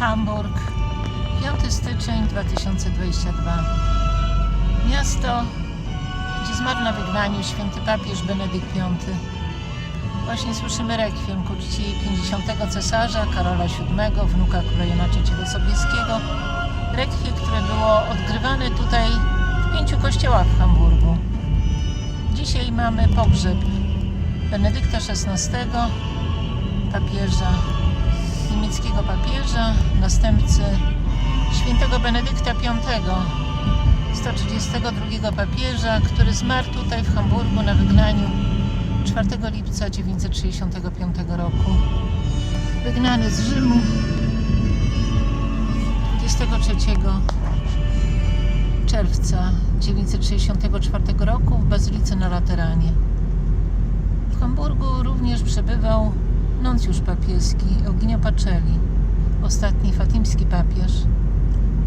Hamburg, 5 styczeń 2022. Miasto, gdzie zmarł na wygnaniu święty papież Benedykt V. Właśnie słyszymy rekwiem ku czci 50. cesarza Karola VII, wnuka króla III Sobieskiego. Rekwie, które było odgrywane tutaj w pięciu kościołach w Hamburgu. Dzisiaj mamy pogrzeb Benedykta XVI, papieża, niemieckiego papieża, następcy świętego Benedykta V, 132 papieża, który zmarł tutaj w Hamburgu na wygnaniu 4 lipca 965 roku. Wygnany z Rzymu 23 czerwca 964 roku w Bazylice na Lateranie. W Hamburgu również przebywał nuncjusz papieski Eugenio Pacelli, ostatni fatimski papież,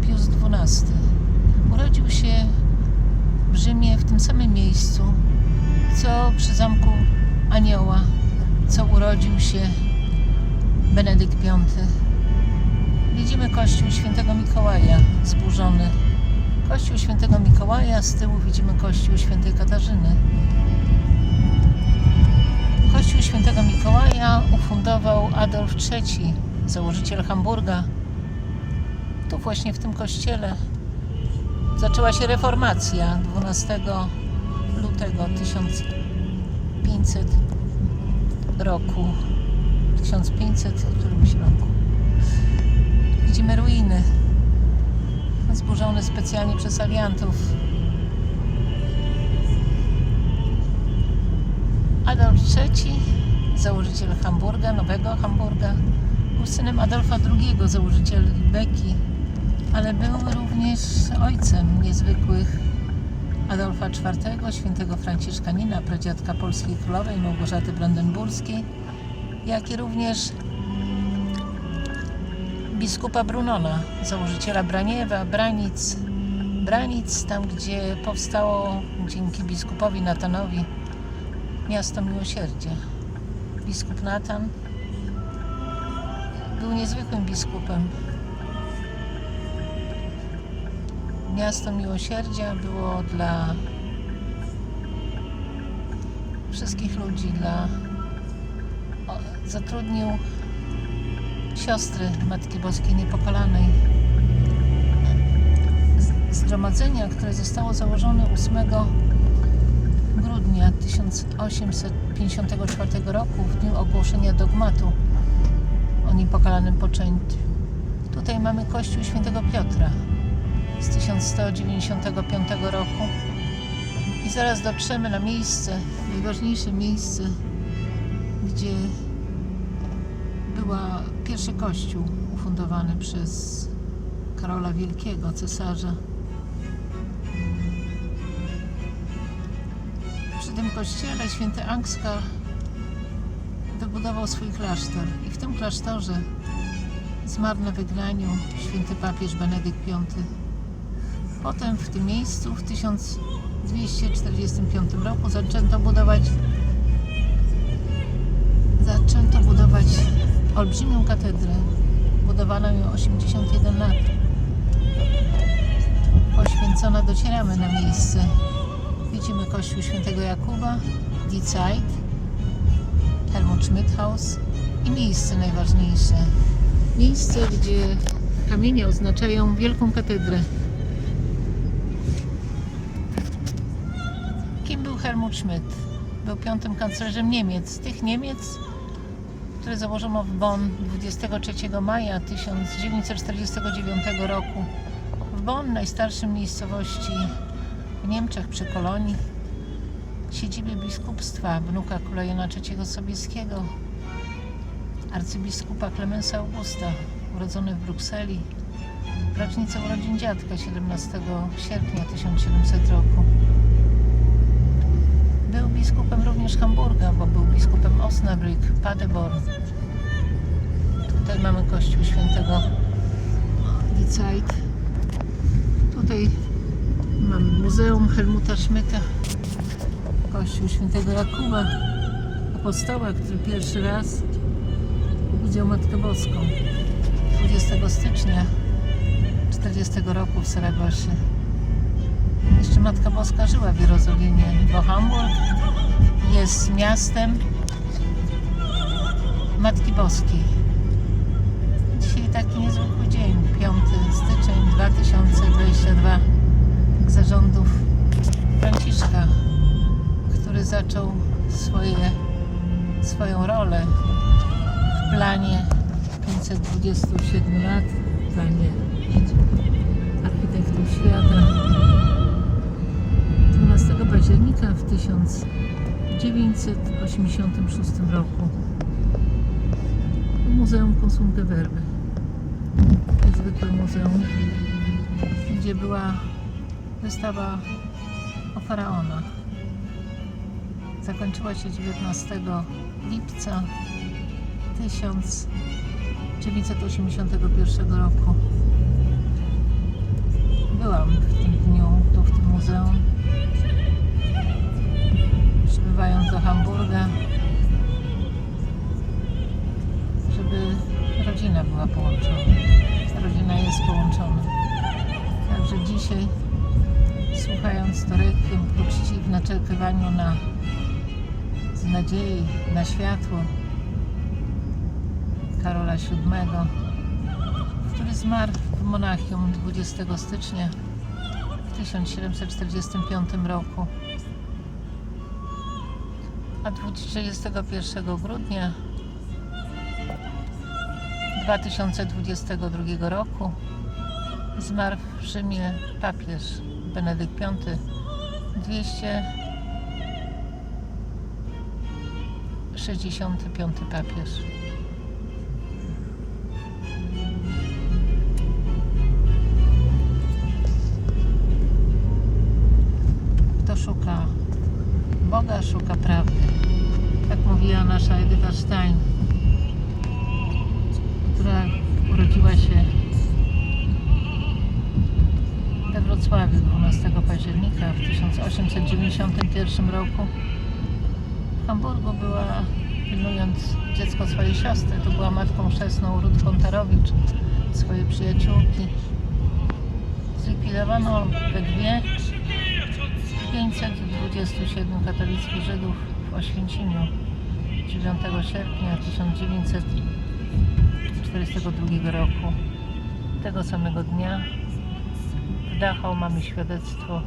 Pius XII. Urodził się w Rzymie w tym samym miejscu, co przy zamku Anioła, co urodził się Benedykt V. Widzimy kościół świętego Mikołaja zburzony. Kościół świętego Mikołaja, z tyłu widzimy kościół świętej Katarzyny. Kościół świętego Mikołaja ufundował Adolf III, założyciel Hamburga. Tu właśnie w tym kościele zaczęła się reformacja 12 lutego 1500 roku. 1500 którymś roku. Widzimy ruiny zburzone specjalnie przez aliantów. Adolf III, założyciel Hamburga, Nowego Hamburga, był synem Adolfa II, założyciel Beki, ale był również ojcem niezwykłych Adolfa IV, świętego Franciszkanina, pradziadka polskiej królowej Małgorzaty Brandenburskiej, jak i również biskupa Brunona, założyciela Braniewa, Branic, Branic, tam gdzie powstało dzięki biskupowi Natanowi miasto miłosierdzia. Biskup Natan był niezwykłym biskupem. Miasto miłosierdzia było dla wszystkich ludzi, dla zatrudnił siostry Matki Boskiej Niepokalanej. Zgromadzenia, które zostało założone 8 grudnia 1854 roku w dniu ogłoszenia dogmatu o niepokalanym poczęciu. Tutaj mamy kościół świętego Piotra z 1195 roku i zaraz dotrzemy na miejsce, najważniejsze miejsce, gdzie była pierwszy kościół ufundowany przez Karola Wielkiego, cesarza. Tym kościele święty Angskar wybudował swój klasztor i w tym klasztorze zmarł na wygnaniu święty papież Benedykt V. Potem w tym miejscu w 1245 roku zaczęto budować zaczęto budować olbrzymią katedrę. Budowano ją 81 lat. Poświęcona docieramy na miejsce. Widzimy kościół świętego Jakuba, Die Zeit, Helmut Schmidt Haus i miejsce najważniejsze. Miejsce, gdzie kamienie oznaczają wielką katedrę. Kim był Helmut Schmidt? Był piątym kanclerzem Niemiec. Tych Niemiec, które założono w Bonn 23 maja 1949 roku. W Bonn, najstarszym miejscowości w Niemczech przy Kolonii, siedzibie biskupstwa wnuka króla Jana III Sobieskiego, arcybiskupa Klemensa Augusta, urodzony w Brukseli, w rocznicę urodzin dziadka 17 sierpnia 1700 roku. Był biskupem również Hamburga, bo był biskupem Osnabrück, Paderborn. Tutaj mamy kościół świętego Zeit. Tutaj mamy Muzeum Helmuta Schmidta, kościół świętego Jakuba, apostoła, który pierwszy raz widział Matkę Boską. 20 stycznia 40 roku w Saragosie. Jeszcze Matka Boska żyła w Jerozolimie, bo Hamburg jest miastem Matki Boskiej. Dzisiaj taki niezwykły dzień, 5 styczeń 2022 zarządów Franciszka, który zaczął swoje, swoją rolę w planie 527 lat, w planie architektów świata. 12 października w 1986 roku Muzeum Konsulty Werby. Niezwykłe muzeum, gdzie była wystawa o faraonach. Zakończyła się 19 lipca 1981 roku. Byłam w tym dniu tu w tym muzeum. Przybywając do Hamburga, żeby rodzina była połączona. Rodzina jest połączona. Także dzisiaj, słuchając to rekwiem ku czci w naczekywaniu na z nadziei na światło Karola VII, który zmarł w Monachium 20 stycznia w 1745 roku. A 31 grudnia 2022 roku zmarł w Rzymie papież Benedykt V 265 papież. Kto szuka Boga, szuka prawdy. Tak mówiła nasza Edyta Stein, października w 1891 roku. W Hamburgu była, pilnując dziecko swojej siostry, to była matką chrzestną Rut Kontarowicz, swojej przyjaciółki. Zlikwidowano we dwie 527 katolickich Żydów w Oświęcimiu 9 sierpnia 1942 roku. Tego samego dnia w Dachau mamy świadectwo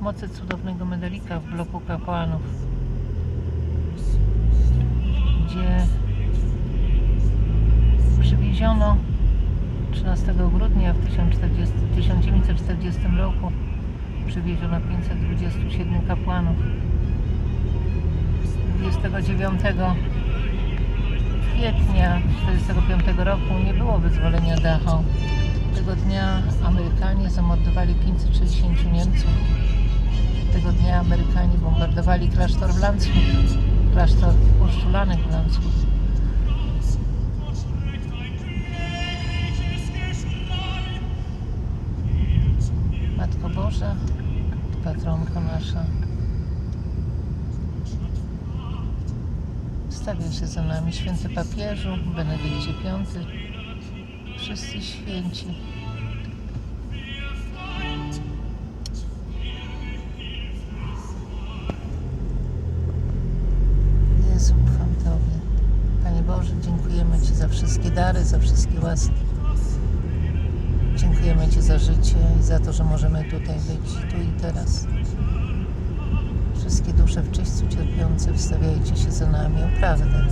mocy cudownego medalika w bloku kapłanów, gdzie przywieziono 13 grudnia w 1040 1940 roku przywieziono 527 kapłanów. 29 kwietnia 1945 roku nie było wyzwolenia Dachau. Tego dnia Amerykanie zamordowali 560 Niemców. Tego dnia Amerykanie bombardowali klasztor w Landshut, klasztor uszczulanych w Landshut. Matko Boża, patronko nasza, stawia się za nami święty papieżu, Benedykcie V, wszyscy święci. Jezu, ufam Tobie. Panie Boże, dziękujemy Ci za wszystkie dary, za wszystkie łaski. Dziękujemy Ci za życie i za to, że możemy tutaj być, tu i teraz. Wszystkie dusze w czyśćcu cierpiące wstawiajcie się za nami o prawdę.